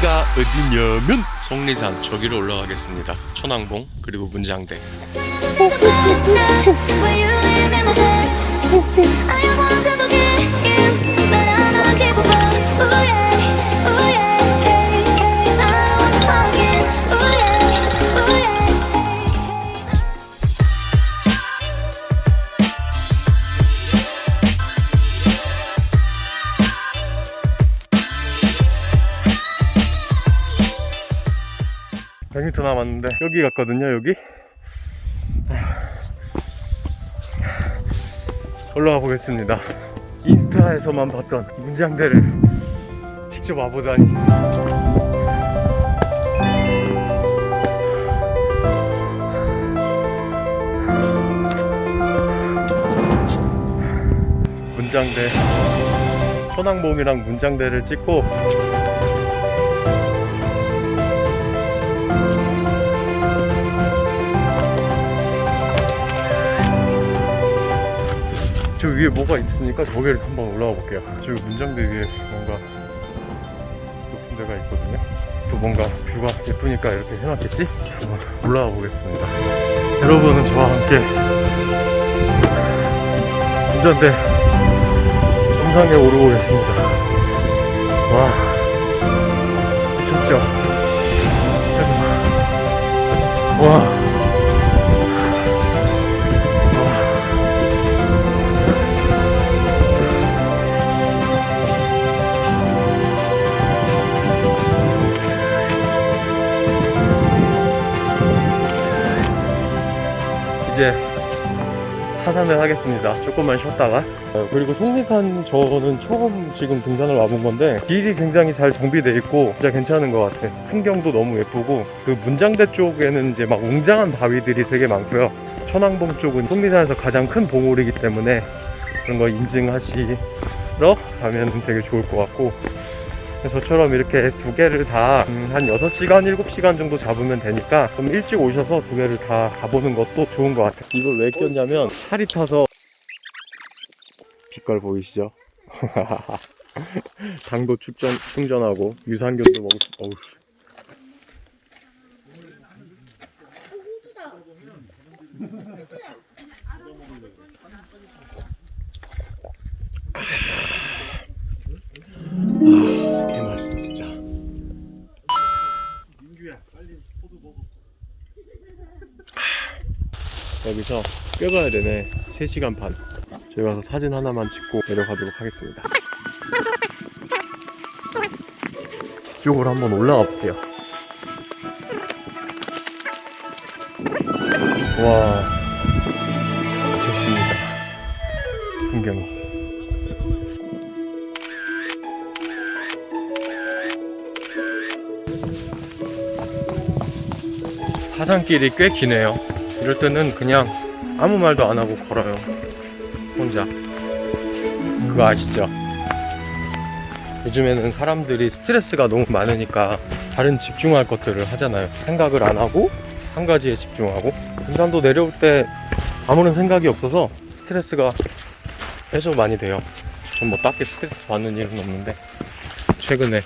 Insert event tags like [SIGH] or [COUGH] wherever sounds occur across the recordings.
여기가 어디냐면 속리산 저기로 올라가겠습니다. 천왕봉 그리고 문장대. 100m 남았는데 여기 갔거든요 여기. 올라가 보겠습니다. 인스타에서만 봤던 문장대를 직접 와보다니. 문장대 천왕봉이랑 문장대를 찍고 저 위에 뭐가 있으니까 저기를 한번 올라가 볼게요. 저기 문장대 위에 뭔가 높은 데가 있거든요. 또 뭔가 뷰가 예쁘니까 이렇게 해놨겠지? 한번 올라가 보겠습니다. 여러분은 저와 함께 운전대 정상에 오르고 계십니다. 와, 미쳤죠? 와. 하산을 하겠습니다. 조금만 쉬었다가. 어, 그리고 속리산 저는 처음 지금 등산을 와본 건데 길이 굉장히 잘 정비돼 있고 진짜 괜찮은 것 같아. 풍경도 너무 예쁘고 그 문장대 쪽에는 이제 막 웅장한 바위들이 되게 많고요. 천왕봉 쪽은 속리산에서 가장 큰 봉우리이기 때문에 그런 거 인증하시러 가면 되게 좋을 것 같고 저처럼 이렇게 두 개를 다한 6시간, 7시간 정도 잡으면 되니까 좀 일찍 오셔서 두 개를 다 가보는 것도 좋은 것 같아요. 이걸 왜 꼈냐면 살이 타서 빛깔 보이시죠? [LAUGHS] 당도 축전, 충전하고 유산균도 먹을 수, 어우. 맛있어 진짜. 여기서 껴가야 되네. 3시간 반. 저희 가서 사진 하나만 찍고 내려가도록 하겠습니다. 이쪽으로 한번 올라가 볼게요. 와, 좋습니다. 풍경이. 하산길이 꽤 기네요. 이럴 때는 그냥 아무 말도 안 하고 걸어요. 혼자. 그거 아시죠? 요즘에는 사람들이 스트레스가 너무 많으니까 다른 집중할 것들을 하잖아요. 생각을 안 하고 한 가지에 집중하고. 등산도 내려올 때 아무런 생각이 없어서 스트레스가 해소 많이 돼요. 전 뭐 딱히 스트레스 받는 일은 없는데 최근에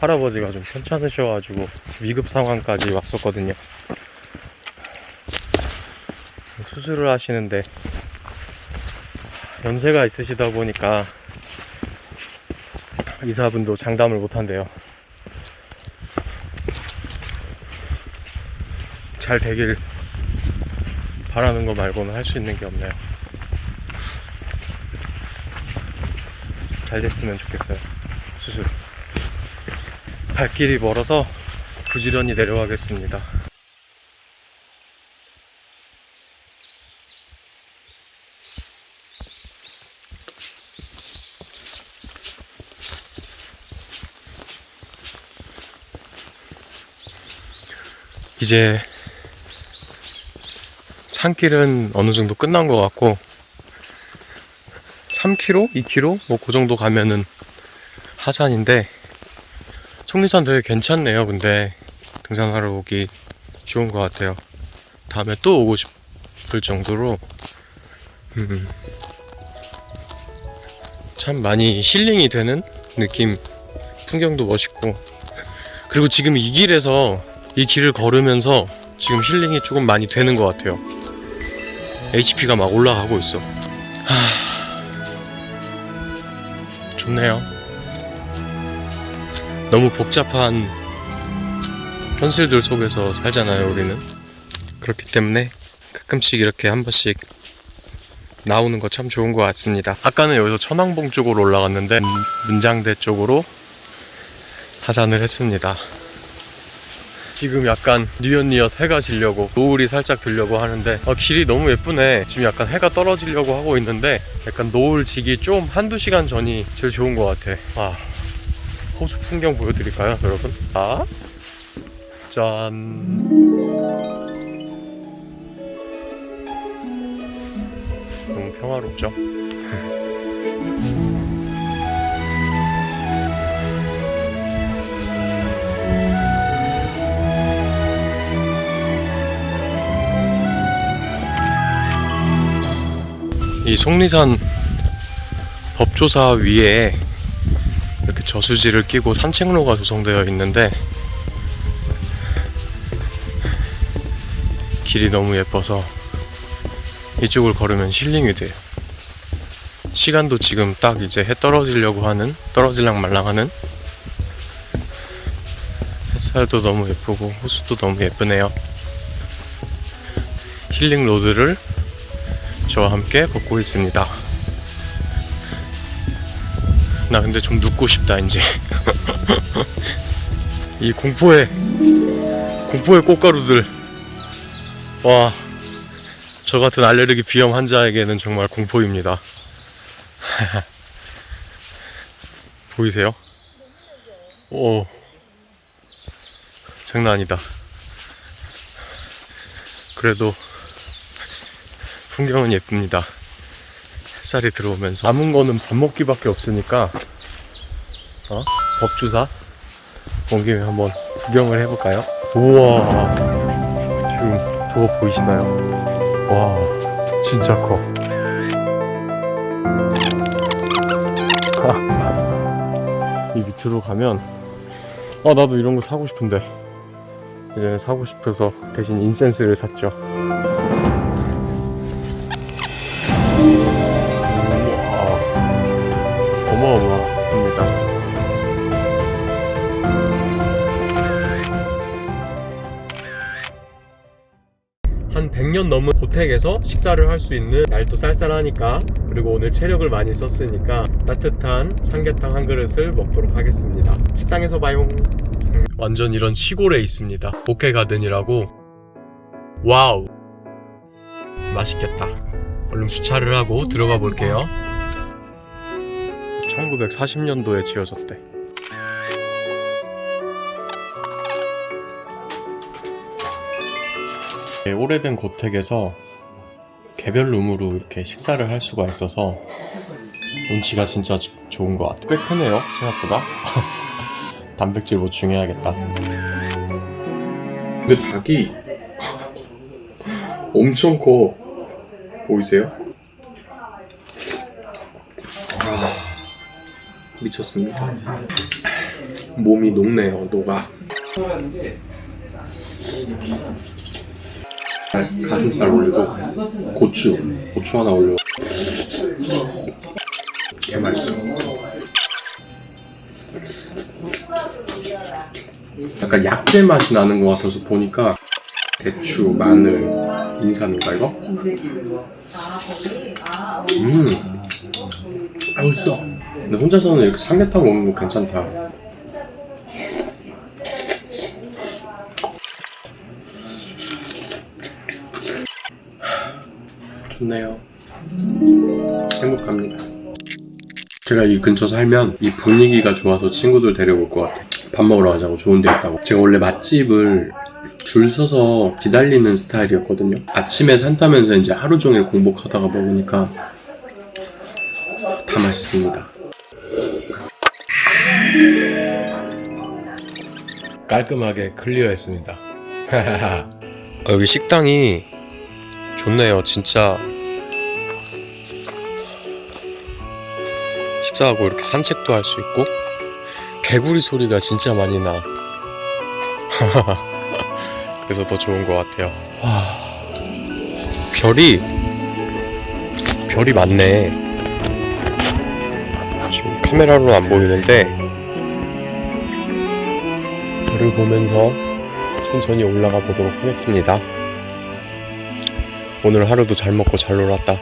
할아버지가 좀 편찮으셔가지고 위급 상황까지 왔었거든요. 수술을 하시는데 연세가 있으시다 보니까 의사분도 장담을 못 한대요. 잘 되길 바라는 거 말고는 할 수 있는 게 없네요. 잘 됐으면 좋겠어요. 수술. 발길이 멀어서 부지런히 내려가겠습니다. 이제 산길은 어느 정도 끝난 것 같고 3km, 2km 뭐그 정도 가면은 하산인데 속리산 되게 괜찮네요. 근데 등산하러 오기 좋은 것 같아요. 다음에 또 오고 싶을 정도로 음, 참 많이 힐링이 되는 느낌인 풍경도 멋있고 그리고 지금 이 길에서 이 길을 걸으면서 지금 힐링이 조금 많이 되는 것 같아요. HP가 막 올라가고 있어. 하... 좋네요. 너무 복잡한 현실들 속에서 살잖아요, 우리는. 그렇기 때문에 가끔씩 이렇게 한 번씩 나오는 거 참 좋은 것 같습니다. 아까는 여기서 천왕봉 쪽으로 올라갔는데 문- 문장대 쪽으로 하산을 했습니다. 지금 약간 뉘엿뉘엿 해가 지려고 노을이 살짝 들려고 하는데 아, 길이 너무 예쁘네 지금 약간 해가 떨어지려고 하고 있는데 약간 노을 지기 좀 한두 시간 전이 제일 좋은 것 같아 아 호수 풍경 보여드릴까요 여러분? 아 짠. 너무 평화롭죠? [LAUGHS] 이 속리산 법조사 위에 이렇게 저수지를 끼고 산책로가 조성되어 있는데 길이 너무 예뻐서 이쪽을 걸으면 힐링이 돼요. 시간도 지금 딱 이제 해 떨어지려고 하는 떨어질랑 말랑하는 햇살도 너무 예쁘고 호수도 너무 예쁘네요. 힐링 로드를 저와 함께 걷고 있습니다. 나 근데 좀 눕고 싶다 이제. [LAUGHS] 이 공포의 공포의 꽃가루들. 와, 저 같은 알레르기 비염 환자에게는 정말 공포입니다. [LAUGHS] 보이세요? 오, 장난 아니다. 그래도 풍경은 예쁩니다. 햇살이 들어오면서 남은 거는 밥 먹기밖에 없으니까 어? 법주사 온 김에 한번 구경을 해볼까요? 우와 지금 저거 보이시나요? 와 진짜 커. [LAUGHS] 이 밑으로 가면 아 나도 이런 거 사고 싶은데 예전에 사고 싶어서 대신 인센스를 샀죠. 100년 넘은 고택에서 식사를 할 수 있는 날도 쌀쌀하니까 그리고 오늘 체력을 많이 썼으니까 따뜻한 삼계탕 한 그릇을 먹도록 하겠습니다. 식당에서 봐요. 완전 이런 시골에 있습니다. 복해 가든이라고. 와우. 맛있겠다. 얼른 주차를 하고 들어가 볼게요. 1940년도에 지어졌대. 오래된 고택에서 개별 룸으로 이렇게 식사를 할 수가 있어서 운치가 진짜 조- 좋은 것 같아요. 꽤 크네요, 생각보다. [LAUGHS] 단백질 보충해야겠다. 근데 닭이 엄청 커. 보이세요? 아, 미쳤습니다. 몸이 녹네요, 녹아. 가슴살 올리고 고추, 고추 하나 올려. 개 맛있어. 약간 약재 맛이 나는 것 같아서 보니까 대추, 마늘, 인삼인가 이거? 음, 아 맛있어. 근데 혼자서는 이렇게 삼계탕 먹는 거 괜찮다. 좋네요. 행복합니다. 제가 이 근처 살면 이 분위기가 좋아서 친구들 데려올 것 같아요. 밥 먹으러 가자고 좋은 데 있다고. 제가 원래 맛집을 줄 서서 기다리는 스타일이었거든요. 아침에 산다면서 이제 하루 종일 공복하다가 먹으니까 다 맛있습니다. 깔끔하게 클리어했습니다. [LAUGHS] 아, 여기 식당이 좋네요, 진짜. 식사하고 이렇게 산책도 할 수 있고 개구리 소리가 진짜 많이 나. [LAUGHS] 그래서 더 좋은 것 같아요. 와, 별이 별이 많네. 지금 카메라로는 안 보이는데 별을 보면서 천천히 올라가 보도록 하겠습니다. 오늘 하루도 잘 먹고 잘 놀았다.